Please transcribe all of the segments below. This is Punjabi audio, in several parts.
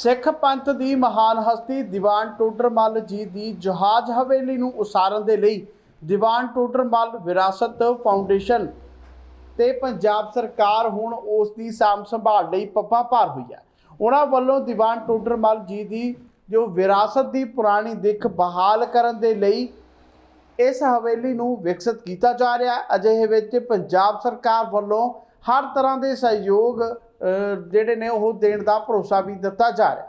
ਸਿੱਖ ਪੰਥ ਦੀ ਮਹਾਨ ਹਸਤੀ ਦੀਵਾਨ ਟੋਡਰਮੱਲ ਜੀ ਦੀ ਜਹਾਜ਼ ਹਵੇਲੀ ਨੂੰ ਉਸਾਰਨ ਦੇ ਲਈ ਦੀਵਾਨ ਟੋਡਰਮੱਲ ਵਿਰਾਸਤ ਫਾਊਂਡੇਸ਼ਨ ਤੇ ਪੰਜਾਬ ਸਰਕਾਰ ਹੁਣ ਉਸ ਦੀ ਸਾਂਭ ਸੰਭਾਲ ਲਈ ਪੱਪਾ ਭਾਰ ਹੋਈ ਹੈ। ਉਹਨਾਂ ਵੱਲੋਂ ਦੀਵਾਨ ਟੋਡਰਮੱਲ ਜੀ ਦੀ ਜੋ ਵਿਰਾਸਤ ਦੀ ਪੁਰਾਣੀ ਦਿੱਖ ਬਹਾਲ ਕਰਨ ਦੇ ਲਈ ਇਸ ਹਵੇਲੀ ਨੂੰ ਵਿਕਸਿਤ ਕੀਤਾ ਜਾ ਰਿਹਾ ਹੈ। ਅਜਿਹੇ ਵਿੱਚ ਪੰਜਾਬ ਸਰਕਾਰ ਵੱਲੋਂ ਹਰ ਤਰ੍ਹਾਂ ਦੇ ਸਹਿਯੋਗ ਜਿਹੜੇ ਨੇ ਉਹ ਦੇਣ ਦਾ ਭਰੋਸਾ ਵੀ ਦਿੱਤਾ ਜਾ ਰਿਹਾ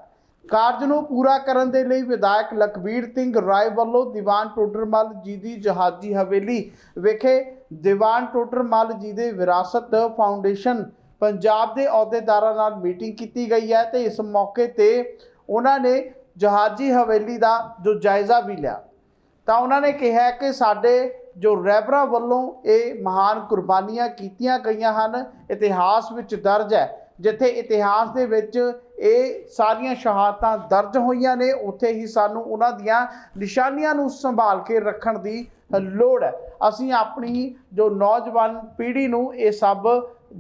ਕਾਰਜ ਨੂੰ ਪੂਰਾ ਕਰਨ ਦੇ ਲਈ ਵਿਧਾਇਕ ਲਖਬੀਰ ਸਿੰਘ ਰਾਏ ਵੱਲੋਂ ਦੀਵਾਨ ਟੋਡਰਮੱਲ ਜੀ ਦੀ ਜਹਾਜ਼ੀ ਹਵੇਲੀ ਵਿਖੇ ਦੀਵਾਨ ਟੋਡਰਮਲ ਜੀ ਦੇ ਵਿਰਾਸਤ ਫਾਊਂਡੇਸ਼ਨ ਪੰਜਾਬ ਦੇ ਅਹੁਦੇਦਾਰਾਂ ਨਾਲ ਮੀਟਿੰਗ ਕੀਤੀ ਗਈ ਹੈ ਤੇ ਇਸ ਮੌਕੇ ਤੇ ਉਹਨਾਂ ਨੇ ਜਹਾਜ਼ੀ ਹਵੇਲੀ ਦਾ ਜੋ ਜਾਇਜ਼ਾ ਵੀ ਲਿਆ। ਤਾਂ ਉਹਨਾਂ ਨੇ ਕਿਹਾ ਕਿ ਸਾਡੇ ਜੋ ਰਹਿਬਰਾਂ ਵੱਲੋਂ ਇਹ ਮਹਾਨ ਕੁਰਬਾਨੀਆਂ ਕੀਤੀਆਂ ਗਈਆਂ ਹਨ, ਇਤਿਹਾਸ ਵਿੱਚ ਦਰਜ ਹੈ ਜਿੱਥੇ ਇਤਿਹਾਸ ਦੇ ਵਿੱਚ ਇਹ ਸਾਰੀਆਂ ਸ਼ਹਾਦਤਾਂ ਦਰਜ ਹੋਈਆਂ ਨੇ, ਉੱਥੇ ਹੀ ਸਾਨੂੰ ਉਹਨਾਂ ਦੀਆਂ ਨਿਸ਼ਾਨੀਆਂ ਨੂੰ ਸੰਭਾਲ ਕੇ ਰੱਖਣ ਦੀ ਲੋੜ ਹੈ। ਅਸੀਂ ਆਪਣੀ ਜੋ ਨੌਜਵਾਨ ਪੀੜ੍ਹੀ ਨੂੰ ਇਹ ਸਭ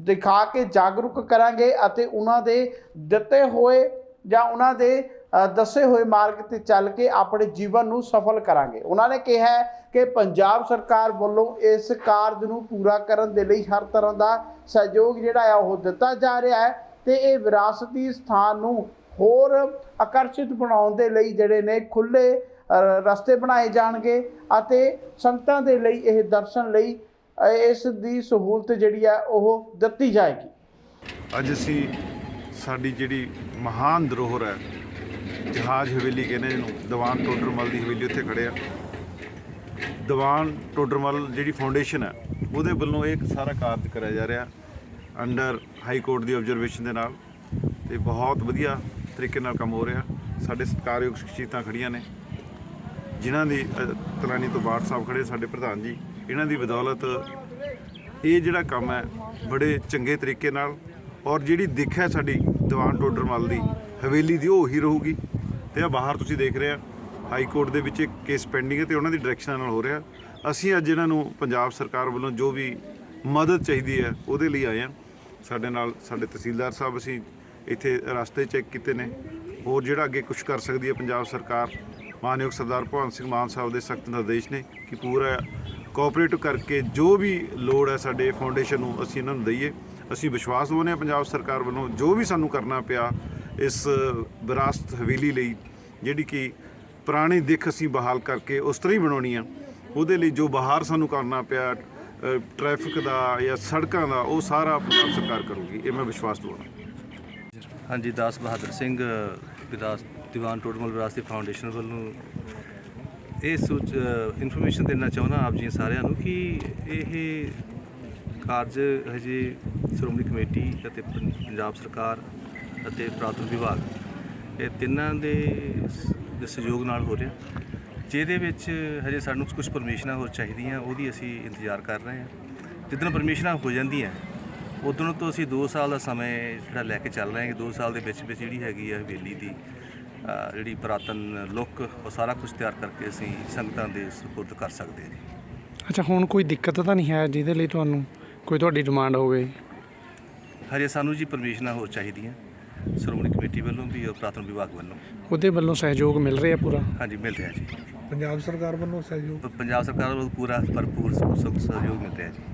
ਦਿਖਾ ਕੇ ਜਾਗਰੂਕ ਕਰਾਂਗੇ ਅਤੇ ਉਹਨਾਂ ਦੇ ਦਿੱਤੇ ਹੋਏ ਜਾਂ ਉਹਨਾਂ ਦੇ ਦੱਸੇ ਹੋਏ ਮਾਰਗ ਤੇ ਚੱਲ ਕੇ ਆਪਣੇ ਜੀਵਨ ਨੂੰ ਸਫਲ ਕਰਾਂਗੇ। ਉਹਨਾਂ ਨੇ ਕਿਹਾ ਕਿ ਪੰਜਾਬ ਸਰਕਾਰ ਵੱਲੋਂ ਇਸ ਕਾਰਜ ਨੂੰ ਪੂਰਾ ਕਰਨ ਦੇ ਲਈ ਹਰ ਤਰ੍ਹਾਂ ਦਾ ਸਹਿਯੋਗ ਜਿਹੜਾ ਆ ਉਹ ਦਿੱਤਾ ਜਾ ਰਿਹਾ ਹੈ ਤੇ ਇਹ ਵਿਰਾਸਤੀ ਸਥਾਨ ਨੂੰ ਹੋਰ ਆਕਰਸ਼ਿਤ ਬਣਾਉਣ ਦੇ ਲਈ ਜਿਹੜੇ ਨੇ ਖੁੱਲੇ ਰਸਤੇ ਬਣਾਏ ਜਾਣਗੇ ਅਤੇ ਸੰਗਤਾਂ ਦੇ ਲਈ ਇਹ ਦਰਸ਼ਨ ਲਈ ਇਸ ਦੀ ਸਹੂਲਤ ਜਿਹੜੀ ਹੈ ਉਹ ਦਿੱਤੀ ਜਾਏਗੀ। ਅੱਜ ਅਸੀਂ ਸਾਡੀ ਜਿਹੜੀ ਮਹਾਨ ਧਰੋਹਰ ਹੈ ਜਹਾਜ਼ ਹਵੇਲੀ ਕਹਿੰਦੇ ਇਹਨੂੰ, ਦੀਵਾਨ ਟੋਡਰਮਲ ਦੀ ਹਵੇਲੀ ਉੱਥੇ ਖੜੇ ਆ। ਦੀਵਾਨ ਟੋਡਰਮਲ ਜਿਹੜੀ ਫਾਊਂਡੇਸ਼ਨ ਹੈ, ਉਹਦੇ ਵੱਲੋਂ ਇਹ ਸਾਰਾ ਕਾਰਜ ਕਰਿਆ ਜਾ ਰਿਹਾ ਅੰਡਰ ਹਾਈ ਕੋਰਟ ਦੀ ਆਬਜ਼ਰਵੇਸ਼ਨ ਦੇ ਨਾਲ। ਤੇ ਬਹੁਤ ਵਧੀਆ ਤਰੀਕੇ ਨਾਲ ਕੰਮ ਹੋ ਰਿਹਾ। ਸਾਡੇ ਸਤਿਕਾਰਯੋਗ ਸ਼ਖਸੀਅਤਾਂ ਖੜੀਆਂ ਨੇ। ਜਿਨ੍ਹਾਂ ਦੀ ਤਲਾਨੀ ਤੋਂ ਬਾੜ ਸਾਹਿਬ ਖੜੇ ਸਾਡੇ ਪ੍ਰਧਾਨ ਜੀ, ਇਹਨਾਂ ਦੀ ਬਦੌਲਤ ਇਹ ਜਿਹੜਾ ਕੰਮ ਹੈ, ਬੜੇ ਚੰਗੇ ਤਰੀਕੇ ਨਾਲ ਔਰ ਜਿਹੜੀ ਦਿੱਖ ਹੈ ਸਾਡੀ ਦੀਵਾਨ ਟੋਡਰਮਲ ਦੀ, ਹਵੇਲੀ ਦੀ ਉਹ ਹੀ ਰਹੂਗੀ। ਤੇ ਆ ਬਾਹਰ ਤੁਸੀਂ ਦੇਖ ਰਹੇ ਆ, ਹਾਈ ਕੋਰਟ ਦੇ ਵਿੱਚ ਇੱਕ ਕੇਸ ਪੈਂਡਿੰਗ ਹੈ ਤੇ ਉਹਨਾਂ ਦੀ ਡਾਇਰੈਕਸ਼ਨ ਨਾਲ ਹੋ ਰਿਹਾ। ਅਸੀਂ ਅੱਜ ਇਹਨਾਂ ਨੂੰ ਪੰਜਾਬ ਸਰਕਾਰ ਵੱਲੋਂ ਜੋ ਵੀ ਮਦਦ ਚਾਹੀਦੀ ਹੈ, ਉਹਦੇ ਲਈ ਆਏ ਆ। ਸਾਡੇ ਨਾਲ ਸਾਡੇ ਤਹਿਸੀਲਦਾਰ ਸਾਹਿਬ ਅਸੀਂ ਇੱਥੇ ਰਸਤੇ ਚੈੱਕ ਕੀਤੇ ਨੇ। ਹੋਰ ਜਿਹੜਾ ਅੱਗੇ ਕੁਝ ਕਰ ਸਕਦੀ ਹੈ ਪੰਜਾਬ ਸਰਕਾਰ, ਮਾਨਯੋਗ ਸਰਦਾਰ ਭਗਵੰਤ ਸਿੰਘ ਮਾਨ ਸਾਹਿਬ ਦੇ ਸਖਤ ਨਿਰਦੇਸ਼ ਨੇ ਕਿ ਪੂਰਾ ਕੋਆਪਰੇਟ ਕਰਕੇ ਜੋ ਵੀ ਲੋੜ ਹੈ ਸਾਡੇ ਫਾਊਂਡੇਸ਼ਨ ਨੂੰ ਅਸੀਂ ਇਹਨਾਂ ਨੂੰ ਦਈਏ। ਅਸੀਂ ਵਿਸ਼ਵਾਸ ਦਿਵਾਉਂਦੇ ਹਾਂ ਪੰਜਾਬ ਸਰਕਾਰ ਵੱਲੋਂ ਜੋ ਵੀ ਸਾਨੂੰ ਕਰਨਾ ਪਿਆ ਇਸ ਵਿਰਾਸਤ ਹਵੇਲੀ ਲਈ ਜਿਹੜੀ ਕਿ ਪੁਰਾਣੀ ਦਿੱਖ ਅਸੀਂ ਬਹਾਲ ਕਰਕੇ ਉਸ ਤਰ੍ਹਾਂ ਹੀ ਬਣਾਉਣੀ ਆ। ਉਹਦੇ ਲਈ ਜੋ ਬਾਹਰ ਸਾਨੂੰ ਕਰਨਾ ਪਿਆ ਅ, ਟ੍ਰੈਫਿਕ ਦਾ ਜਾਂ ਸੜਕਾਂ ਦਾ ਉਹ ਸਾਰਾ ਪੰਜਾਬ ਸਰਕਾਰ ਕਰੂਗੀ ਇਹ ਮੈਂ ਵਿਸ਼ਵਾਸ ਦਵਾਉਣਾ ਹਾਂਜੀ ਦਾਸ ਬਹਾਦਰ ਸਿੰਘ ਵਿਰਾਸ ਦੀਵਾਨ ਟੋਟਮਲ ਵਿਰਾਸਤੀ ਫਾਊਂਡੇਸ਼ਨ ਵੱਲੋਂ ਇਹ ਸੋਚ ਇਨਫੋਰਮੇਸ਼ਨ ਦੇਣਾ ਚਾਹੁੰਦਾ ਆਪ ਜੀ ਸਾਰਿਆਂ ਨੂੰ ਕਿ ਇਹ ਕਾਰਜ ਹਜੇ ਸ਼੍ਰੋਮਣੀ ਕਮੇਟੀ ਅਤੇ ਪੰਜਾਬ ਸਰਕਾਰ ਅਤੇ ਪੁਰਾਤਨ ਵਿਭਾਗ। ਇਹ ਤਿੰਨਾਂ ਦੇ ਸਹਿਯੋਗ ਨਾਲ ਹੋ ਰਿਹਾ। ਜਿਹਦੇ ਵਿੱਚ ਹਜੇ ਸਾਨੂੰ ਕੁਝ ਪਰਮਿਸ਼ਨਾਂ ਹੋਰ ਚਾਹੀਦੀਆਂ ਉਹਦੀ ਅਸੀਂ ਇੰਤਜ਼ਾਰ ਕਰ ਰਹੇ ਹਾਂ। ਜਿੱਦਣ ਪਰਮਿਸ਼ਨਾਂ ਹੋ ਜਾਂਦੀਆਂ ਉਦੋਂ ਤੋਂ ਅਸੀਂ 2 ਸਾਲ ਦਾ ਸਮੇਂ ਜਿਹੜਾ ਲੈ ਕੇ ਚੱਲ ਰਹੇ ਹਾਂ ਕਿ 2 ਸਾਲ ਦੇ ਵਿੱਚ ਵਿੱਚ ਜਿਹੜੀ ਹੈਗੀ ਹੈ ਹਵੇਲੀ ਦੀ ਜਿਹੜੀ ਪੁਰਾਤਨ ਲੁੱਕ ਉਹ ਸਾਰਾ ਕੁਝ ਤਿਆਰ ਕਰਕੇ ਅਸੀਂ ਸੰਗਤਾਂ ਦੇ ਸਪੁਰਦ ਕਰ ਸਕਦੇ ਹਾਂ ਜੀ। ਅੱਛਾ ਹੁਣ ਕੋਈ ਦਿੱਕਤ ਤਾਂ ਨਹੀਂ ਹੈ ਜਿਹਦੇ ਲਈ ਤੁਹਾਨੂੰ ਕੋਈ ਤੁਹਾਡੀ ਡਿਮਾਂਡ ਹੋਵੇ? ਹਜੇ ਸਾਨੂੰ ਜੀ ਪਰਮਿਸ਼ਨਾਂ ਹੋਰ ਚਾਹੀਦੀਆਂ। ਸ਼੍ਰੋਮਣੀ ਕਮੇਟੀ ਵੱਲੋਂ ਵੀ ਔਰ ਪੁਰਾਤਨ ਵਿਭਾਗ ਵੱਲੋਂ। ਉਹਦੇ ਵੱਲੋਂ ਸਹਿਯੋਗ ਮਿਲ ਰਿਹਾ ਪੂਰਾ? ਹਾਂਜੀ ਮਿਲ ਰਿਹਾ ਜੀ। ਪੰਜਾਬ ਸਰਕਾਰ ਵੱਲੋਂ ਸਹਿਯੋਗ? ਪ- ਪੰਜਾਬ ਸਰਕਾਰ ਵੱਲੋਂ ਪੂਰਾ ਭਰਪੂਰ ਸਹਿਯੋਗ ਮਿਲ ਰਿਹਾ ਜੀ।